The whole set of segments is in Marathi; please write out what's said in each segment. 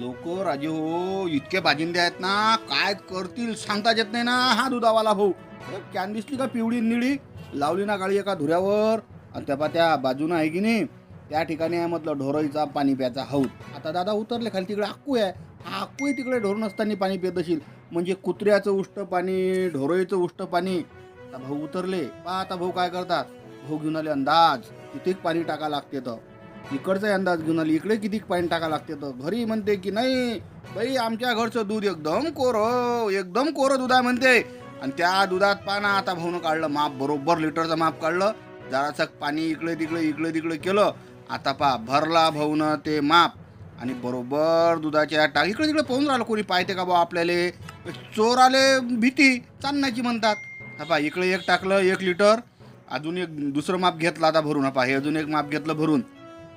लोक राजे हो इतके बाजिंदे आहेत ना काय करतील सांगताच येत नाही ना हा दुधावाला भाऊ. कॅन दिसली का पिवळी निळी? लावली ना काळी एका धुऱ्यावर. आणि त्या पा त्या बाजूनं आहे की नाही त्या ठिकाणी आहे म्हटलं ढोरईचा पाणी प्यायचा हौद. आता दादा उतरले खाली तिकडे आक्कू आहे. हा आक्कूही तिकडे ढोर नसताना पाणी पित असेल. म्हणजे कुत्र्याचं उष्ट पाणी ढोरईचं उष्ट पाणी. आता भाऊ उतरले. पा आता भाऊ काय करतात. भाऊ घेऊन आले अंदाज. कितीक पाणी टाका लागते तर इकडचा अंदाज घेऊन आली इकडे किती पाणी टाका लागते तर. घरी म्हणते की नाही बाई आमच्या घरचं दूध एकदम कोरं एकदम कोरं दूध आहे म्हणते. आणि त्या दुधात पाना आता भाऊनं काढलं माप बरोबर लिटरचं माप काढलं. जरासं पाणी इकडे तिकडे इकडे तिकडे केलं. आता पा भरला भाऊनं ते माप. आणि बरोबर दुधाच्या टाक. इकडे तिकडे पाहून राहिलं कोणी पाहते का बा आपल्याला? चोर आले भीती चालण्याची म्हणतात. हा पा इकडे एक टाकलं एक लिटर. अजून एक दुसरं माप घेतलं आता भरून. हा पा हे अजून एक माप घेतलं भरून.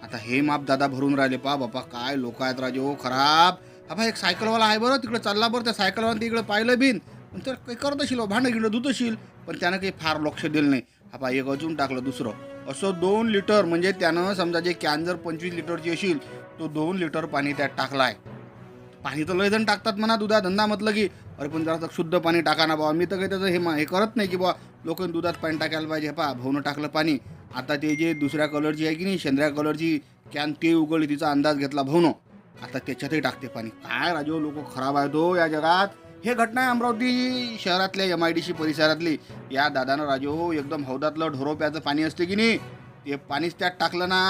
आता हे माप दादा भरून राहिले पा बापा काय लोक आहेत राजे हो खराब. बाबा एक सायकलवाला आहे बरं तिकडे चालला बरं त्या सायकलवाला तिकडे पाहिलं बिन. पण तर काही करत असेल हो, भांडं गिंड धुत असेल पण त्यानं काही फार लक्ष दिलं नाही. हा एक अजून टाकलं दुसरं. असं दोन लिटर म्हणजे त्यानं समजा जे कॅन जर पंचवीस लिटरची असेल तो दोन लिटर पाणी त्यात टाकला आहे पाणी तर लयजण टाकतात म्हणा दुधा धंदा म्हटलं की. अरे पण जरा शुद्ध पाणी टाका ना बाबा. मी तर काही त्याचं हे हे करत नाही की बाबा लोक दुधात पाणी टाकायला पाहिजे. पा भाऊनं टाकलं पाणी. आता ते जे दुसऱ्या कलरची आहे की नाही शेंद्र्या कलरची कॅन ते उघडली तिचा अंदाज घेतला भाऊनं. आता त्याच्यातही टाकते पाणी. काय राजो लोक खराब आहेत हो या जगात. हे घटना आहे अमरावती शहरातल्या एम आय डी सी परिसरातली. या दादानं राजो हो एकदम हौदातलं ढोरो प्याचं पाणी असते की नाही? ते पाणीच त्यात टाकलं ना.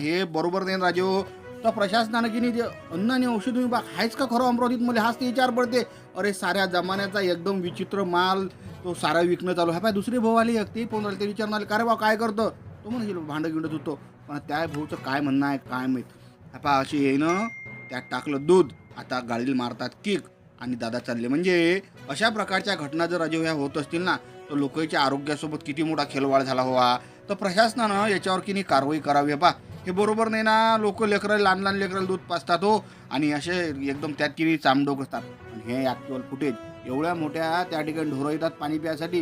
हे बरोबर नाही राजो. तर प्रशासनानं की नाही अन्न आणि औषध विभाग आहेच का खरं अमरावतीत? मला हाच ते विचार पडते. अरे साऱ्या जमान्याचा एकदम विचित्र माल तो सारा विकणं चालू हा पाय दुसरे भाऊ आली एक ते फोन आले ते विचारणार का रे बा काय करतं? तो म्हणशील भांडं गिंडत होतो पण त्या भाऊचं काय म्हणणं आहे काय माहीत? हा पा अशी येईनं त्यात टाकलं दूध आता गाडीला मारतात किक आणि दादा चालले. म्हणजे अशा प्रकारच्या घटना जर अजय ह्या होत असतील ना तर लोकांच्या आरोग्यासोबत किती मोठा खेळवाड झाला हवा. तर प्रशासनानं याच्यावर किनी कारवाई करावी बा हे बरोबर नाही ना. लोक लेकरं लहान लहान लेकरं दूध पाचतात हो. आणि असे एकदम त्यात किती चामडोक असतात हे ॲक्च्युअल फुटेज एवढ्या मोठ्या त्या ठिकाणी ढोरं येतात पाणी प्यायसाठी.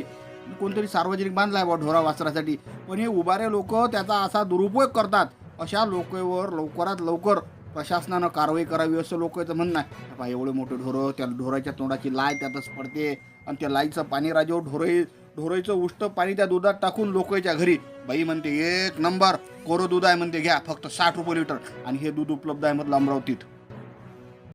कोणतरी सार्वजनिक बांधलाय बा ढोरा वाचण्यासाठी पण हे उभारे लोक त्याचा असा दुरुपयोग करतात. अशा लोकांवर लवकरात लवकर प्रशासनानं कारवाई करावी असं लोकांचं म्हणणं आहे. बा एवढे मोठे ढोरं त्या ढोराच्या तोंडाची लाय त्यातच पडते. आणि त्या लाईचं पाणी राजेवर ढोरं ढोरईचं उष्ट पाणी त्या दुधात टाकून लोकांच्या घरी. बाई म्हणते एक नंबर कोरो दूध आहे म्हणते घ्या फक्त साठ रुपये लिटर. आणि हे दूध उपलब्ध आहे म्हटलं अमरावतीत.